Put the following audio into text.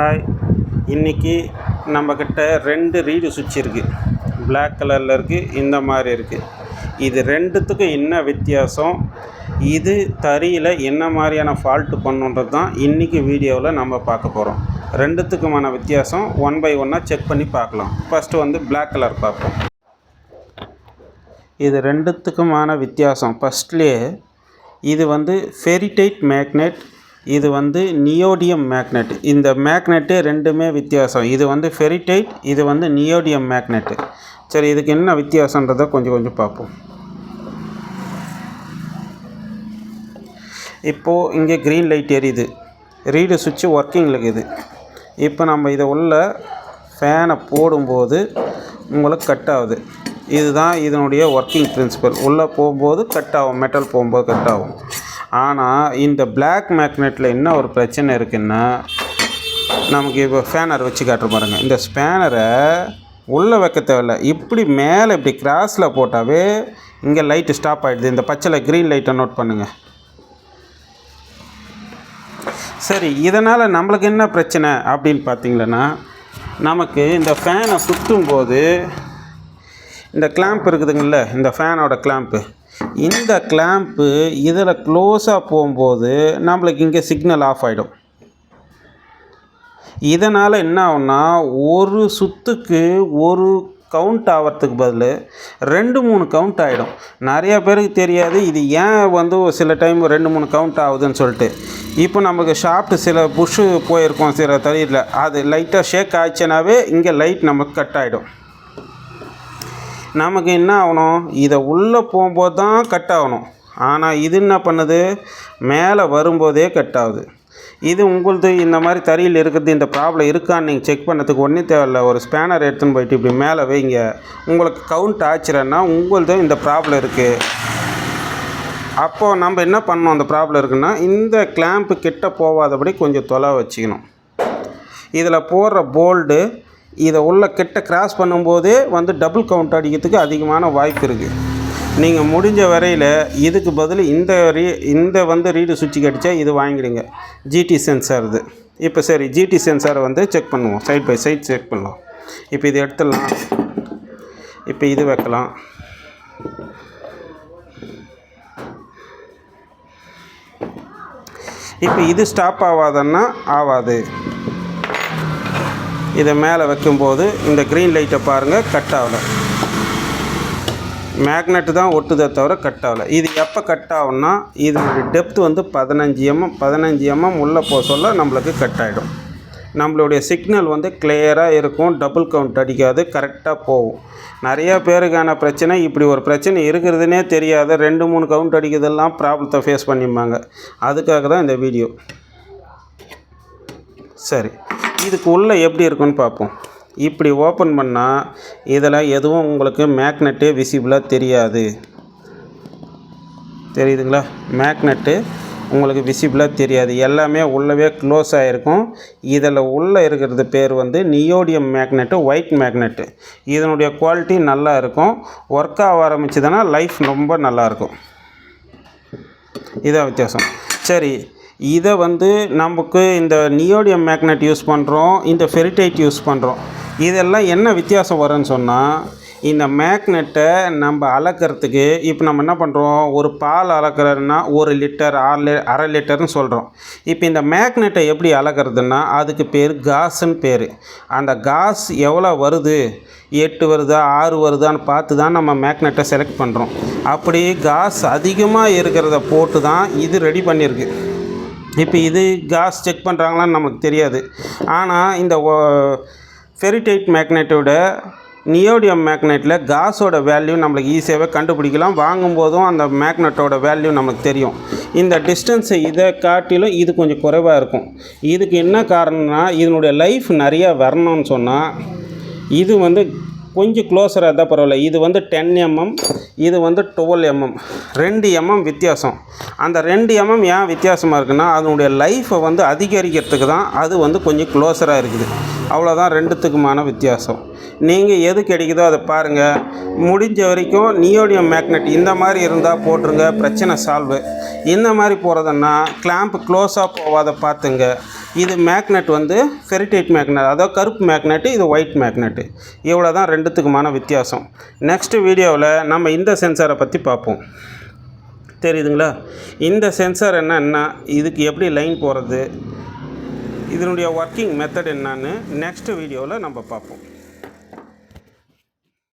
Hi இன்றைக்கி நம்மக்கிட்ட ரெண்டு ரீடு சுவிட்ச் இருக்குது பிளாக் கலரில் இருக்குது இந்த மாதிரி இருக்குது இது ரெண்டுத்துக்கும் என்ன வித்தியாசம்? இது தறியில் என்ன மாதிரியான ஃபால்ட்டு பண்ணுன்றது தான் இன்றைக்கி வீடியோவில் நம்ம பார்க்க போகிறோம் ரெண்டுத்துக்குமான வித்தியாசம் ஒன் பை ஒன்னாக செக் பண்ணி பார்க்கலாம். ஃபஸ்ட்டு வந்து பிளாக் கலர் பார்ப்போம். இது ரெண்டுத்துக்குமான வித்தியாசம். ஃபஸ்ட்லேயே இது வந்து ஃபெரிடைட் மேக்னெட் இது வந்து நியோடியம் மேக்னெட் இந்த மேக்னெட்டு ரெண்டுமே வித்தியாசம். இது வந்து ஃபெரிடைட் இது வந்து நியோடியம் மேக்னெட்டு. சரி இதுக்கு என்ன வித்தியாசன்றதை கொஞ்சம் கொஞ்சம் பார்ப்போம். இப்போது இங்கே க்ரீன் லைட் எரியுது. ரீடு சுவிட்சு ஒர்க்கிங்கில் இருக்குது. இப்போ நம்ம இதை உள்ள ஃபேனை போடும்போது உங்களுக்கு கட் ஆகுது. இதுதான் இதனுடைய ஒர்க்கிங் பிரின்சிபல் உள்ளே போகும்போது கட் ஆகும். மெட்டல் போகும்போது கட் ஆகும். ஆனால் இந்த பிளாக் மேக்னெட்டில் என்ன ஒரு பிரச்சனை இருக்குன்னா நமக்கு இப்போ ஃபேனர் வச்சு காட்டுற பாருங்கள் இந்த ஸ்பேனரை உள்ளே வைக்க தேவையில்ல. இப்படி மேலே இப்படி கிராஸில் போட்டாவே இங்கே லைட்டு ஸ்டாப் ஆகிடுது இந்த பச்சையில் க்ரீன் லைட்டை நோட் பண்ணுங்கள் சரி இதனால் நம்மளுக்கு என்ன பிரச்சனை அப்படின்னு பார்த்தீங்களன்னா நமக்கு இந்த ஃபேனை சுற்றும் போது இந்த கிளாம்ப் இருக்குதுங்கள்ல இந்த ஃபேனோட கிளாம்ப்பு இந்த கிளாம்ப்பு இதில் க்ளோஸாக போகும்போது நம்மளுக்கு இங்கே சிக்னல் ஆஃப் ஆகிடும் இதனால் என்ன ஆகும்னா ஒரு சுத்துக்கு ஒரு கவுண்ட் ஆகிறதுக்கு பதில் ரெண்டு மூணு கவுண்ட் ஆகிடும் நிறைய பேருக்கு தெரியாது இது ஏன் வந்து ஒரு சில டைம் ரெண்டு மூணு கவுண்ட் ஆகுதுன்னு சொல்லிட்டு. இப்போ நமக்கு ஷாப்ட்டு சில புஷ்ஷு போயிருக்கோம் சில தறியில் அது லைட்டாக ஷேக் ஆச்சுனாவே இங்கே லைட் நமக்கு கட் ஆகிடும் நமக்கு என்ன ஆகணும்? இதை உள்ளே போகும்போது தான் கட் ஆகணும். ஆனால் இது என்ன பண்ணுது? மேலே வரும்போதே கட் ஆகுது. இது உங்களுது இந்த மாதிரி தறியில் இருக்கிறது இந்த ப்ராப்ளம் இருக்கான்னு நீங்கள் செக் பண்ணுறதுக்கு ஒன்றே தேவையில்ல. ஒரு ஸ்பேனர் எடுத்துன்னு போயிட்டு இப்படி மேலே வைங்க. உங்களுக்கு கவுண்ட் ஆச்சுறன்னா உங்களது இந்த ப்ராப்ளம் இருக்குது அப்போது நம்ம என்ன பண்ணணும்? அந்த ப்ராப்ளம் இருக்குன்னா இந்த கிளாம்ப்பு கிட்ட போகாதபடி கொஞ்சம் தொலை வச்சுக்கணும். இதில் போடுற போல்டு இதை உள்ள கிட்ட கிராஸ் பண்ணும்போதே வந்து டபுள் கவுண்ட் அடிக்கிறதுக்கு அதிகமான வாய்ப்பு இருக்குது நீங்கள் முடிஞ்ச வரையில் இதுக்கு பதில் இந்த ரீ இந்த வந்து ரீடு சுவிட்சுக்கு அடித்தா இது வாங்கிடுங்க. ஜிடி சென்சார் இது. இப்போ சரி ஜிடி சென்சாரை வந்து செக் பண்ணுவோம். சைட் பை சைட் செக் பண்ணலாம். இப்போ இது எடுத்துடலாம். இப்போ இது வைக்கலாம். இப்போ இது ஸ்டாப் ஆகாதன்னா ஆகாது. இதை மேலே வைக்கும்போது இந்த க்ரீன் லைட்டை பாருங்கள் கட் ஆகலை. மேக்னெட்டு தான் ஒட்டுதே தவிர கட் ஆகலை. இது எப்போ கட் ஆகும்னா இதனுடைய டெப்த் வந்து பதினஞ்சு எம்எம் பதினஞ்சு எம்எம் உள்ளே போக சொல்ல நம்மளுக்கு கட் ஆகிடும் நம்மளுடைய சிக்னல் வந்து கிளியராக இருக்கும் டபுள் கவுண்ட் அடிக்காது கரெக்டாக போகும். நிறையா பேருக்கான பிரச்சனை இப்படி ஒரு பிரச்சனை இருக்கிறதுனே தெரியாத ரெண்டு மூணு கவுண்ட் அடிக்கிறதெல்லாம் ப்ராப்ளத்தை ஃபேஸ் பண்ணிப்பாங்க அதுக்காக தான் இந்த வீடியோ சரி. இதுக்கு உள்ளே எப்படி இருக்குன்னு பார்ப்போம். இப்படி ஓப்பன் பண்ணால் இதில் எதுவும் உங்களுக்கு மேக்னெட்டே விசிபிளாக தெரியாது. தெரியுதுங்களா? மேக்னெட்டு உங்களுக்கு விசிபிளாக தெரியாது. எல்லாமே உள்ளவே க்ளோஸ் ஆகிருக்கும் இதில் உள்ளே இருக்கிறது பேர் வந்து நியோடியம் மேக்னெட்டு ஒயிட் மேக்னெட்டு இதனுடைய குவாலிட்டி நல்லா இருக்கும். ஒர்க் ஆக ஆரம்பிச்சதுன்னா லைஃப் ரொம்ப நல்லாயிருக்கும் இதான் வித்தியாசம். சரி இதை வந்து நமக்கு இந்த நியோடியம் மேக்னெட் யூஸ் பண்ணுறோம் இந்த ஃபெரிடைட் யூஸ் பண்ணுறோம் இதெல்லாம் என்ன வித்தியாசம் வரும்னு சொன்னால் இந்த மேக்னெட்டை நம்ம அளக்கிறதுக்கு இப்போ நம்ம என்ன பண்ணுறோம் ஒரு பால் அளக்கிறதுனா ஒரு லிட்டர் ஆறு லி அரை லிட்டர்னு சொல்கிறோம் இப்போ இந்த மேக்னெட்டை எப்படி அளக்கிறதுனா அதுக்கு பேர் காசுன்னு பேர். அந்த காஸ் எவ்வளோ வருது? எட்டு வருதா ஆறு வருதான்னு பார்த்து தான் நம்ம மேக்னெட்டை செலக்ட் பண்ணுறோம் அப்படி காஸ் அதிகமாக இருக்கிறத போட்டு தான் இது ரெடி பண்ணியிருக்கு. இப்போ இது காஸ் செக் பண்ணுறாங்களான்னு நமக்கு தெரியாது. ஆனால் இந்த ஃபெரிடைட் மேக்னெட்டோட நியோடியம் மேக்னெட்டில் காஸோட வேல்யூ நம்மளுக்கு ஈஸியாகவே கண்டுபிடிக்கலாம். வாங்கும்போதும் அந்த மேக்னெட்டோட வேல்யூ நமக்கு தெரியும். இந்த டிஸ்டன்ஸை இதை காட்டிலும் இது கொஞ்சம் குறைவாக இருக்கும். இதுக்கு என்ன காரணம்னா இதனுடைய லைஃப் நிறையா வரணும்னு சொன்னால் இது வந்து கொஞ்சம் க்ளோஸராக இருந்தால் பரவாயில்ல. இது வந்து டென் எம்எம் இது வந்து டுவெல் எம்எம் ரெண்டு எம்எம் வித்தியாசம். அந்த ரெண்டு எம்எம் ஏன் வித்தியாசமாக இருக்குன்னா அதனுடைய லைஃப்பை வந்து அதிகரிக்கிறதுக்கு தான் அது வந்து கொஞ்சம் க்ளோஸராக இருக்குது. அவ்வளோதான் ரெண்டுத்துக்குமான வித்தியாசம். நீங்கள் எது கிடைக்குதோ அதை பாருங்கள் முடிஞ்ச வரைக்கும் நியோடியம் மேக்னெட் இந்த மாதிரி இருந்தால் போட்டுருங்க பிரச்சனை சால்வு இந்த மாதிரி போகிறதுன்னா கிளாம்ப் க்ளோஸாக போகாத பார்த்துங்க. இது மேக்னெட் வந்து ஃபெரிடைட் மேக்னெட் அதாவது கருப்பு மேக்னெட்டு இது ஒயிட் மேக்னெட்டு. இவ்வளோ தான் ரெண்டுத்துக்குமான வித்தியாசம். நெக்ஸ்ட்டு வீடியோவில் நம்ம இந்த சென்சாரை பற்றி பார்ப்போம். தெரியுதுங்களா? இந்த சென்சார் என்னன்னா இதுக்கு எப்படி லைன் போகிறது இதனுடைய ஒர்க்கிங் மெத்தட் என்னன்னு நெக்ஸ்ட் வீடியோவில் நம்ம பார்ப்போம்.